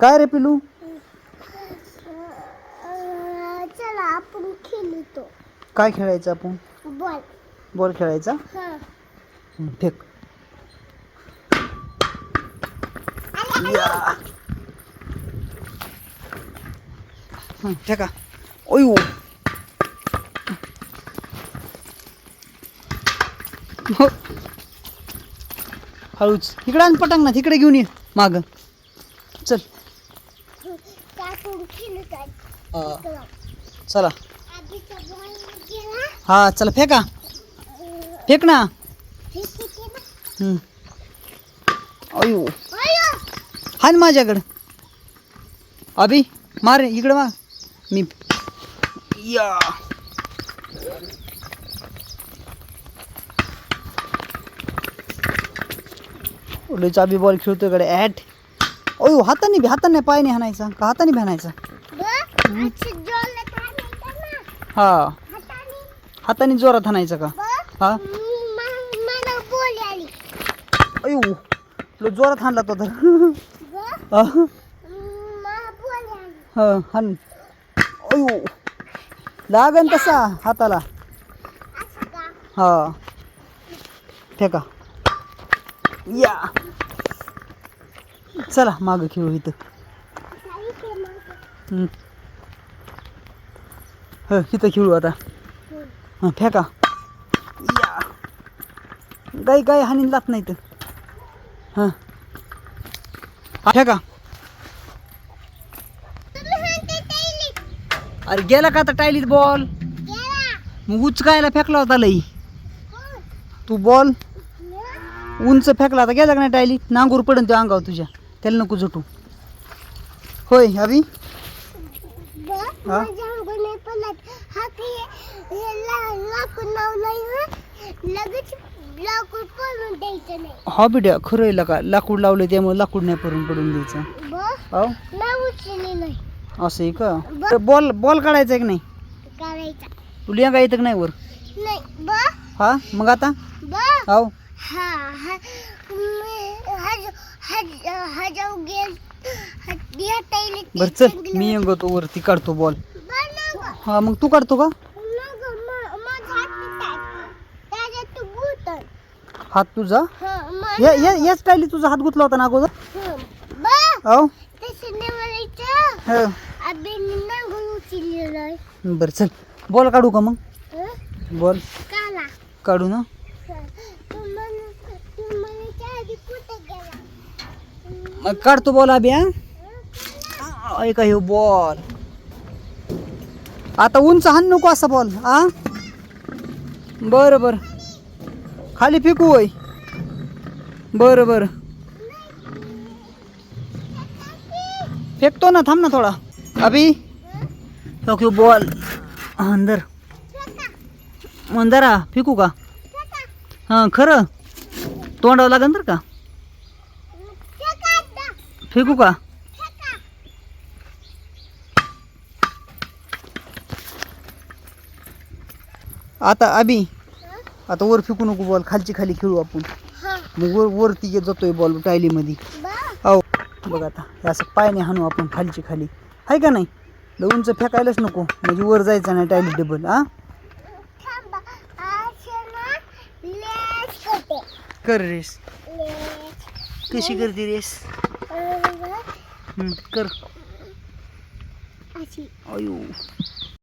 काय रे पिलू? चला आपण खेळतो. काय खेळायचं आपण? बॉल. बॉल खेळायचा. हं, फेका. ओयो. हळूच. इकडे आण पटांग ना तिकडे घेऊन ये. माग. चल. खेळत हा, चला. हा चला फेका. फेक ना. हे किती ना. हं. अयो. अयो. हान माझ्याकडं. अभि मार इकडं मार. मी या. लय चाबी बॉल खेळतोयकडे ॲट अयो हाताने बी हाताने पायाने हाणायचा का हाताने बी हाणायचा? हा. हाताने. जोरात हाणायचा का? हा? अयो लो जोरात हाणला तो तर. हा? हा, हाण. अयो लागन तसा हाताला. हा. फेका. या. चला माग खेळू इथं. हम्म. ह इथं खेळू आता. हा फेका. या. गाई गाई हानी जात नाही तर हां. हा, फेका. अरे गेला का आता टायलीत बॉल? मग उचकायला फेकला होता लई. तू बॉल. उंच फेकला आता गेला का नाही टायलीत? नांगूर पडन त्या अंगावर तुझ्या. त्याला नको झुटू. होय अभि? हा? हा लावलंय बिड्या खरं आहे का लाकूड लावलं त्यामुळे लाकूड नाही पडून पडून द्यायचं. हो? असं आहे का? बॉल बॉल काढायचा की नाही? तुला या येतं का नाही वर? हा? मग आता? हो. बर चल मी येंगतो वरती काढतो बॉल. हा मग तू काढतो का? हात तू तुझा? याच टायली तुझा हात गुतला होता ना अगोदर. बरं. चल. बॉल काढू का मग? बॉल. काढू ना हं. तू म्हण- तू म्हणायच्या आधी कुठे गेला? मग काढतो बॉल अभि हा? ऐका हे बॉल. आता उंच हाण नको असा बॉल हा? बरं बरं. खाली फेकू होय. बरं बरं. फेकतो ना थांब ना थोडा. अभि. Okay ball. अंदर. फेका, फेकू का? हां खरं? तोंडावं लागेल तर का? फेकू का. आता अभि? आता वर फेकू नको बॉल खालची खाली खेळू आपण. मग वर वरती येत जातोय बॉल टायलीमध्ये बघ, हो बघ आता असं पायाने हाणू आपण खालची खाली आहे का नाही उंच फेकायलाच नको म्हणजे वर जायचं नाही टायली टेबल हा. कर रेस. कशी करते रेस कर. अयो.